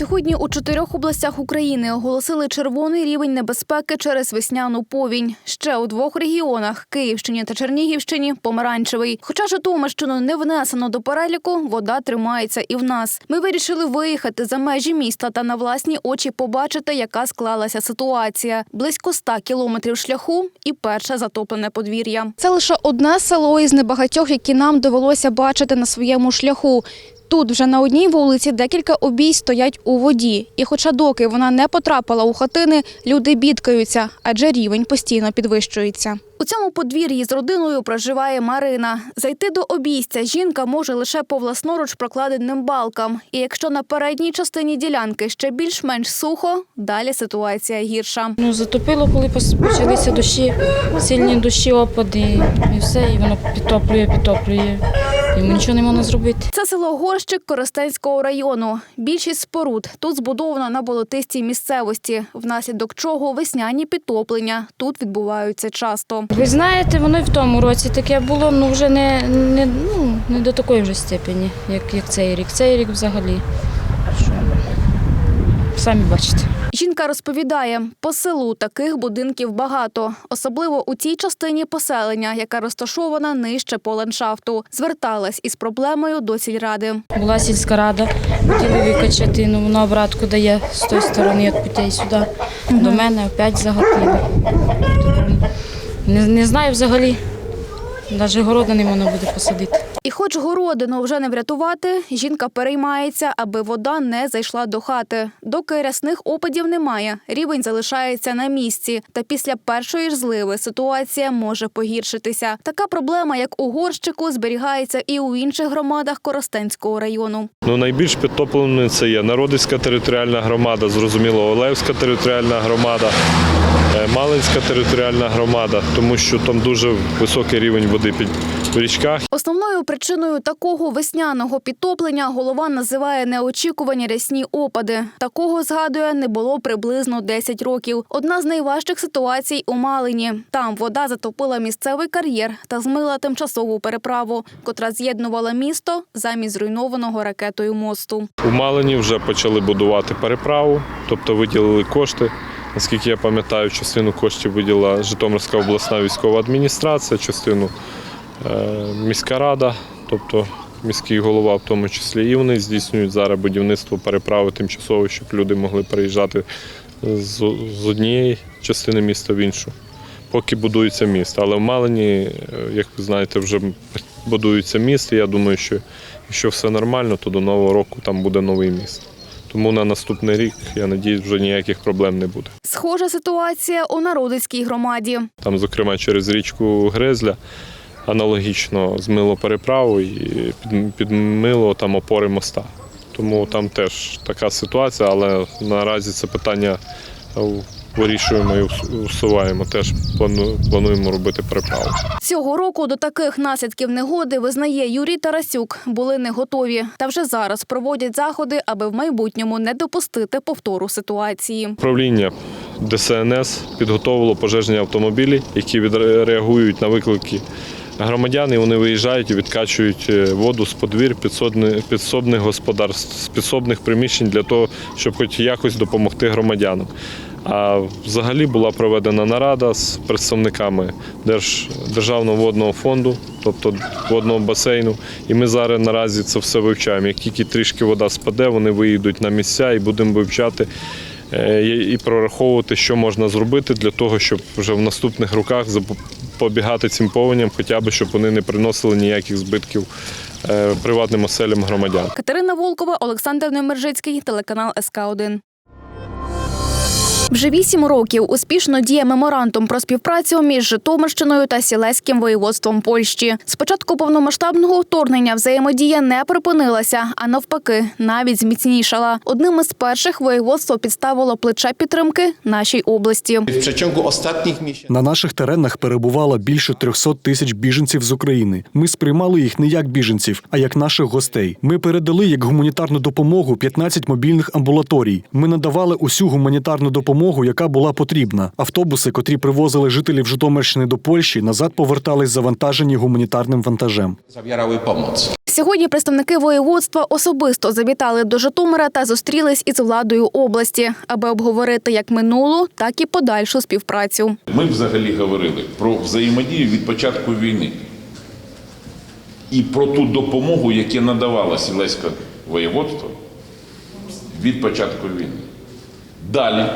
Сьогодні у чотирьох областях України оголосили червоний рівень небезпеки через весняну повінь. Ще у двох регіонах Київщині та Чернігівщині помаранчевий. Хоча Житомирщину не внесено до переліку, вода тримається і в нас. Ми вирішили виїхати за межі міста та на власні очі побачити, яка склалася ситуація. Близько 100 кілометрів шляху і перше затоплене подвір'я. Це лише одне село із небагатьох, які нам довелося бачити на своєму шляху. Тут вже на одній вулиці декілька обій стоять у воді. І хоча доки вона не потрапила у хатини, люди бідкаються, адже рівень постійно підвищується. У цьому подвір'ї з родиною проживає Марина. Зайти до обійстя жінка може лише по власноруч прокладеним балкам. І якщо на передній частині ділянки ще більш-менш сухо, далі ситуація гірша. Ну, затопило, коли почалися дощі, сильні дощі, опади, і все, і воно підтоплює, підтоплює. Йому нічого не можна зробити. Це село Горщик Коростенського району. Більшість споруд тут збудовано на болотистій місцевості, внаслідок чого весняні підтоплення тут відбуваються часто. Ви знаєте, воно і в тому році таке було, ну вже не, не, ну, не до такої вже степені, як, як цей рік. Цей рік взагалі. Що? Самі бачите. Жінка розповідає, по селу таких будинків багато, особливо у тій частині поселення, яка розташована нижче по ландшафту. Зверталась із проблемою до сільради. Була сільська рада, хотіли викачати, ну воно обратку дає з тої сторони, як путей сюди. До мене опять загатили. Не, не знаю взагалі. Навіть города не можна буде посадити. І хоч городину вже не врятувати, жінка переймається, аби вода не зайшла до хати. Доки рясних опадів немає, рівень залишається на місці. Та після першої ж зливи ситуація може погіршитися. Така проблема, як у горщику, зберігається і у інших громадах Коростенського району. Ну, найбільш підтопленими це є Народицька територіальна громада, зрозуміло, Олевська територіальна громада, Малинська територіальна громада, тому що там дуже високий рівень води під в річках. Основною причиною такого весняного підтоплення голова називає неочікувані рясні опади. Такого згадує не було приблизно 10 років. Одна з найважчих ситуацій у Малині. Там вода затопила місцевий кар'єр та змила тимчасову переправу, котра з'єднувала місто замість зруйнованого ракетою мосту. У Малині вже почали будувати переправу, тобто виділили кошти. Наскільки я пам'ятаю, частину коштів виділила Житомирська обласна військова адміністрація, частину е, міська рада, тобто міський голова в тому числі. І вони здійснюють зараз будівництво переправи тимчасово, щоб люди могли переїжджати з, з однієї частини міста в іншу. Поки будується місто. Але в Малині, е, як ви знаєте, вже будується міст. І я думаю, що якщо все нормально, то до Нового року там буде новий міст. Тому на наступний рік, я надіюсь, вже ніяких проблем не буде. Схожа ситуація у Народицькій громаді. Там, зокрема, через річку Гризля аналогічно змило переправу і під- підмило там опори моста. Тому там теж така ситуація, але наразі це питання вирішуємо і усуваємо. Теж плану- плануємо робити переправу. Цього року до таких наслідків негоди визнає Юрій Тарасюк. Були не готові. Та вже зараз проводять заходи, аби в майбутньому не допустити повтору ситуації. Управління ДСНС підготовило пожежні автомобілі, які відреагують на виклики громадян. Вони виїжджають і відкачують е, воду з подвір підсобни- підсобних господарств, з підсобних приміщень для того, щоб хоч якось допомогти громадянам. А взагалі була проведена нарада з представниками Держ, Державного водного фонду, тобто водного басейну. І ми зараз наразі це все вивчаємо. Як тільки трішки вода спаде, вони виїдуть на місця і будемо вивчати е, і прораховувати, що можна зробити для того, щоб вже в наступних роках запобігати цим повеням, хоча б щоб вони не приносили ніяких збитків е, приватним оселям громадян. Катерина Волкова, Олександр Немержицький, телеканал СК 1 Вже вісім років успішно діє меморандум про співпрацю між Житомирщиною та Сілеським воєводством Польщі. З початку повномасштабного вторгнення взаємодія не припинилася, а навпаки, навіть зміцнішала. Одним із перших воєводство підставило плече підтримки нашій області. На наших теренах перебувало більше 300 тисяч біженців з України. Ми сприймали їх не як біженців, а як наших гостей. Ми передали як гуманітарну допомогу 15 мобільних амбулаторій. Ми надавали усю гуманітарну допомогу, яка була потрібна. Автобуси, котрі привозили жителів Житомирщини до Польщі, назад повертались завантажені гуманітарним вантажем. zawierały pomoc. Сьогодні представники воєводства особисто завітали до Житомира та зустрілись із владою області, аби обговорити як минулу, так і подальшу співпрацю. Ми взагалі говорили про взаємодію від початку війни і про ту допомогу, яку надавало Сілеське воєводство від початку війни. Далі,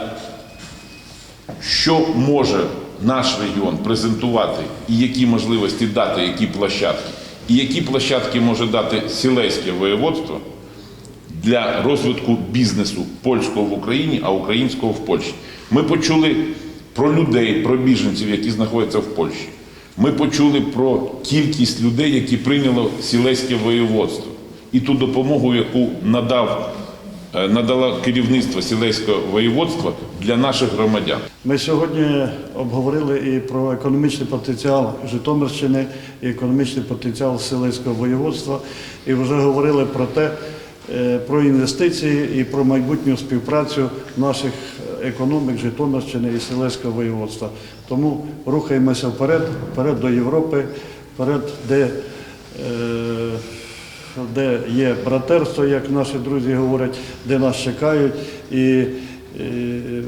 що може наш регіон презентувати і які можливості дати, які площадки, і які площадки може дати Сілеське воєводство для розвитку бізнесу польського в Україні, а українського в Польщі. Ми почули про людей, про біженців, які знаходяться в Польщі. Ми почули про кількість людей, які прийняло сілеське воєводство, і ту допомогу, яку надав, е, надало керівництво сілеського воєводства для наших громадян. Ми сьогодні обговорили і про економічний потенціал Житомирщини, і економічний потенціал Селицького воєводства, і вже говорили про те, е, про інвестиції і про майбутню співпрацю наших економік Житомирщини і Селецького воєводства. Тому рухаємося вперед, вперед до Європи, вперед, де, е, де є братерство, як наші друзі говорять, де нас чекають. І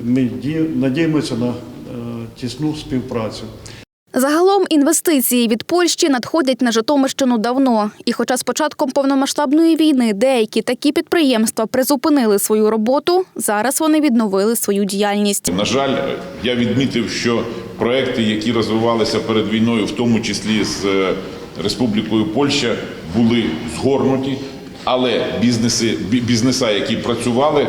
ми ді- надіємося на е, тісну співпрацю. Загалом інвестиції від Польщі надходять на Житомирщину давно. І хоча з початком повномасштабної війни деякі такі підприємства призупинили свою роботу, зараз вони відновили свою діяльність. На жаль, я відмітив, що проекти, які розвивалися перед війною, в тому числі з е, Республікою Польща, були згорнуті, але бізнеси, бізнеса, які працювали,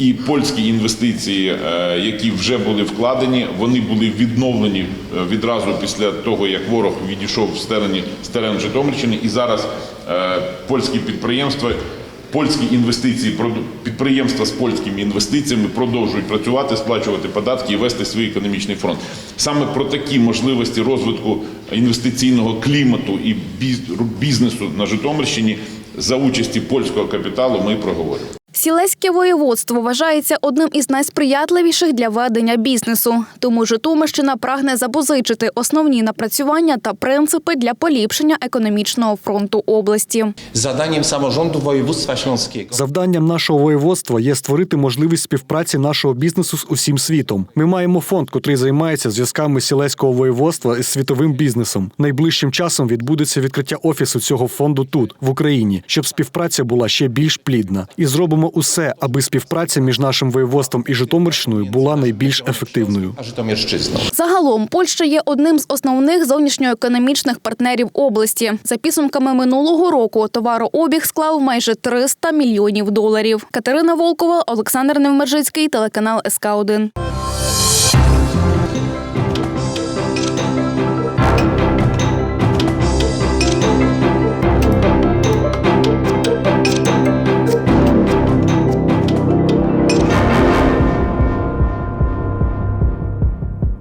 і польські інвестиції, е, які вже були вкладені, вони були відновлені е, відразу після того, як ворог відійшов з терені з терен Житомирщини, і зараз е, польські підприємства. Польські інвестиції, підприємства з польськими інвестиціями продовжують працювати, сплачувати податки і вести свій економічний фронт. Саме про такі можливості розвитку інвестиційного клімату і біз- бізнесу на Житомирщині за участі польського капіталу ми і проговорюємо. Сілеське воєводство вважається одним із найсприятливіших для ведення бізнесу. Тому Житомирщина прагне запозичити основні напрацювання та принципи для поліпшення економічного фронту області. Zadaniem samorządu województwa śląskiego Завданням нашого воєводства є створити можливість співпраці нашого бізнесу з усім світом. Ми маємо фонд, котрий займається зв'язками сілеського воєводства із світовим бізнесом. Найближчим часом відбудеться відкриття офісу цього фонду тут, в Україні, щоб співпраця була ще більш плідна. І зробимо усе, аби співпраця між нашим воєводством і Житомирщиною була найбільш ефективною. загалом Польща є одним з основних зовнішньоекономічних партнерів області. За підсумками минулого року товарообіг склав майже 300 мільйонів доларів. Катерина Волкова, Олександр Невмержицький, телеканал СК 1